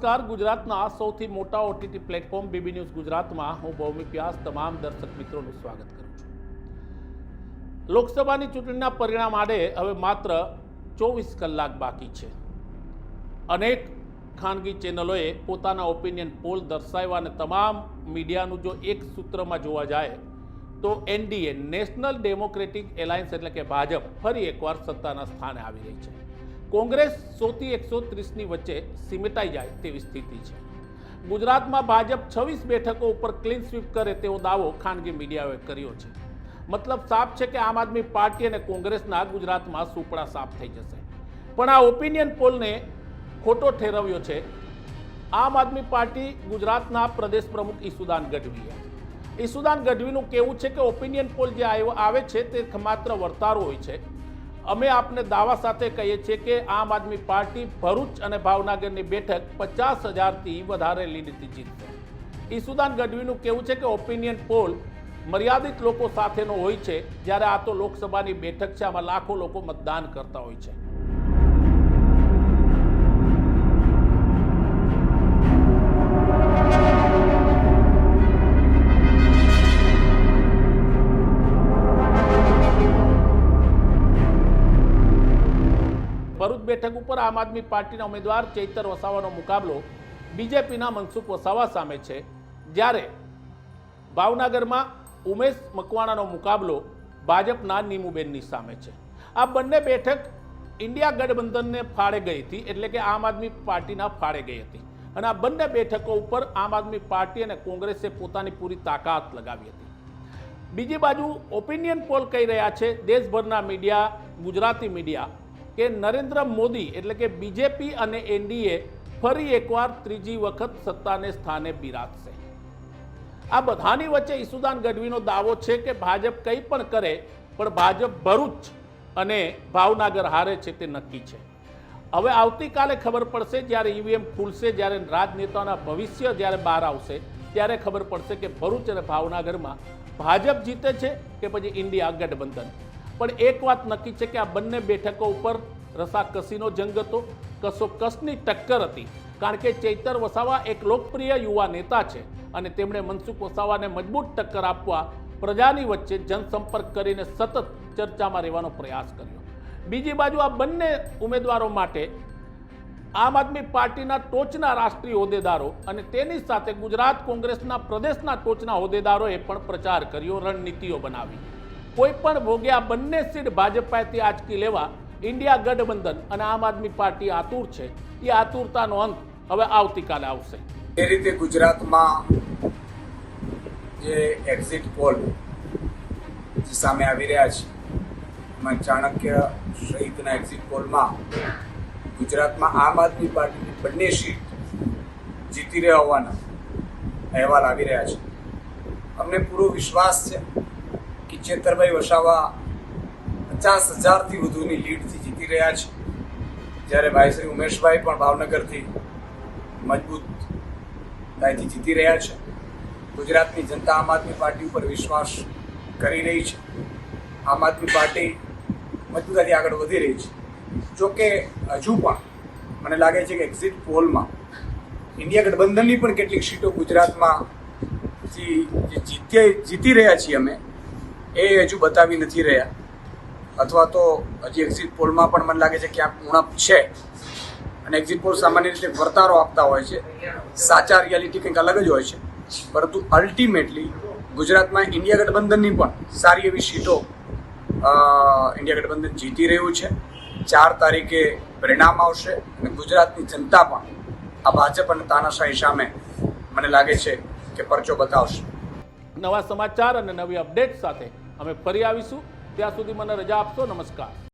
નમસ્કાર. ગુજરાતના સૌથી મોટા ઓટીટી પ્લેટફોર્મ બીબી ન્યૂઝ ગુજરાતમાં હું ભૌમિક વ્યાસ તમામ દર્શક મિત્રોનું સ્વાગત કરું છું. લોકસભાની ચૂંટણીના પરિણામ આડે હવે માત્ર ચોવીસ કલાક બાકી છે. અનેક ખાનગી ચેનલોએ પોતાના ઓપિનિયન પોલ દર્શાવ્યા અને તમામ મીડિયાનું જો એક સૂત્રમાં જોવા જાય તો એનડીએ નેશનલ ડેમોક્રેટિક એલાયન્સ એટલે કે ભાજપ, ફરી એકવાર સત્તાના સ્થાને આવી રહી છે. કોંગ્રેસ સોથી એકસો ત્રીસની વચ્ચે સીમિતાઈ જાય તેવી સ્થિતિ છે. ગુજરાતમાં ભાજપ છવ્વીસ બેઠકો ઉપર ક્લીન સ્વીપ કરે તેવો દાવો ખાનગી મીડિયાએ કર્યો છે. મતલબ સાફ છે કે આમ આદમી પાર્ટી અને કોંગ્રેસના ગુજરાતમાં સુપડા સાફ થઈ જશે. પણ આ ઓપિનિયન પોલને ખોટો ઠેરવ્યો છે. આમ આદમી પાર્ટી ગુજરાતના પ્રદેશ પ્રમુખ ઈસુદાન ગઢવીએ. ઈસુદાન ગઢવીનું કહેવું છે કે ઓપિનિયન પોલ જે આવે છે તે માત્ર વર્તારો હોય છે. અમે આપને દાવા સાથે કહીએ છીએ કે આમ આદમી પાર્ટી ભરૂચ અને ભાવનગરની બેઠક પચાસ હજારથી વધારે લીડથી જીતશે. ઈસુદાન ગઢવીનું કહેવું છે કે ઓપિનિયન પોલ મર્યાદિત લોકો સાથેનો હોય છે, જ્યારે આ તો લોકસભાની બેઠક છે, આમાં લાખો લોકો મતદાન કરતા હોય છે. ઉપર આમ આદમી પાર્ટીના ઉમેદવાર ચૈતર વસાવાનો મુકાબલો બીજેપીના મનસુખ વસાવા સામે છે. જ્યારે ભાવનગરમાં ઉમેશ મકવાણાનો મુકાબલો ભાજપના નીમુબેનની સામે છે. આ બંને બેઠક ઇન્ડિયા ગઠબંધનને ફાળે ગઈ હતી, એટલે કે આમ આદમી પાર્ટીના ફાળે ગઈ હતી. અને આ બંને બેઠકો ઉપર આમ આદમી પાર્ટી અને કોંગ્રેસે પોતાની પૂરી તાકાત લગાવી હતી. બીજી બાજુ ઓપિનિયન પોલ કહી રહ્યા છે, દેશભરના મીડિયા, ગુજરાતી મીડિયા. કે નરેન્દ્ર મોદી એટલે કે બીજેપી અને એનડીએ ફરી એકવાર ત્રીજી વખત સત્તાને સ્થાને બિરાજશે. આ બધાની વચ્ચે ઈસુદાન ગઢવીનો દાવો છે કે ભાજપ કંઈ પણ કરે, પણ ભાજપ ભરૂચ અને ભાવનગર હારે છે તે નક્કી છે. હવે આવતીકાલે ખબર પડશે જ્યારે ઈવીએમ ખુલશે, જ્યારે રાજનેતાના ભવિષ્ય જ્યારે બહાર આવશે, ત્યારે ખબર પડશે કે ભરૂચ અને ભાવનગરમાં ભાજપ જીતે છે કે પછી ઇન્ડિયા ગઠબંધન. પણ એક વાત નક્કી છે કે આ બંને બેઠકો ઉપર રસાકસીનો જંગ હતો કસો કસની ટક્કર હતી, કારણ કે ચૈતર વસાવા એક લોકપ્રિય યુવા નેતા છે અને તેમણે મનસુખ વસાવાને મજબૂત ટક્કર આપવા પ્રજાની વચ્ચે જનસંપર્ક કરીને સતત ચર્ચામાં રહેવાનો પ્રયાસ કર્યો. બીજી બાજુ આ બંને ઉમેદવારો માટે આમ આદમી પાર્ટીના ટોચના રાષ્ટ્રીય હોદ્દેદારો અને તેની સાથે ગુજરાત કોંગ્રેસના પ્રદેશના ટોચના હોદ્દેદારોએ પણ પ્રચાર કર્યો, રણનીતિઓ બનાવી. કોઈ પણ ભોગે આ બંને સીટ ભાજપ આંચકી લેવા ઇન્ડિયા ગઠબંધન અને આમ આદમી પાર્ટી આતુર છે. એ આતુરતાનો અંત હવે આવતીકાલે આવશે. એ રીતે ગુજરાતમાં જે એક્ઝિટ પોલ જે સામે આવી રહ્યા છે, એમાં ચાણક્ય સહિતના એક્ઝિટ પોલમાં ગુજરાતમાં આમ આદમી પાર્ટીની બંને સીટ જીતી રહ્યા હોવાના અહેવાલ આવી રહ્યા છે. અમને પૂરો વિશ્વાસ છે કે ચેતરભાઈ વસાવા પચાસ હજારથી વધુની લીડથી જીતી રહ્યા છે. જ્યારે ભાઈ શ્રી ઉમેશભાઈ પણ ભાવનગરથી મજબૂત ત્યાંથી જીતી રહ્યા છે. ગુજરાતની જનતા આમ આદમી પાર્ટી ઉપર વિશ્વાસ કરી રહી છે. આમ આદમી પાર્ટી મજબૂતાથી આગળ વધી રહી છે. જોકે હજુ પણ મને લાગે છે કે એક્ઝિટ પોલમાં ઇન્ડિયા ગઠબંધનની પણ કેટલીક સીટો ગુજરાતમાં જીતી જીતી રહ્યા છીએ અમે. એ હજુ બતાવી નથી રહ્યા. અથવા તો હજી એક્ઝિટ પોલમાં પણ મને લાગે છે ક્યાંક ઉણપ છે. અને એક્ઝિટ પોલ સામાન્ય રીતે વર્તારો આપતા હોય છે. સાચા રિયાલિટી કંઈક અલગ જ હોય છે. પરંતુ અલ્ટિમેટલી ગુજરાતમાં ઇન્ડિયા ગઠબંધનની પણ સારી એવી સીટો ઇન્ડિયા ગઠબંધન જીતી રહ્યું છે. ચાર તારીખે પરિણામ આવશે અને ગુજરાતની જનતા પણ આ ભાજપ અને તાનાશાહી સામે મને લાગે છે કે પરચો બતાવશે. નવા સમાચાર અને નવી અપડેટ સાથે અમે ફરી આવીશું. ત્યાં સુધી મને રજા આપશો. નમસ્કાર.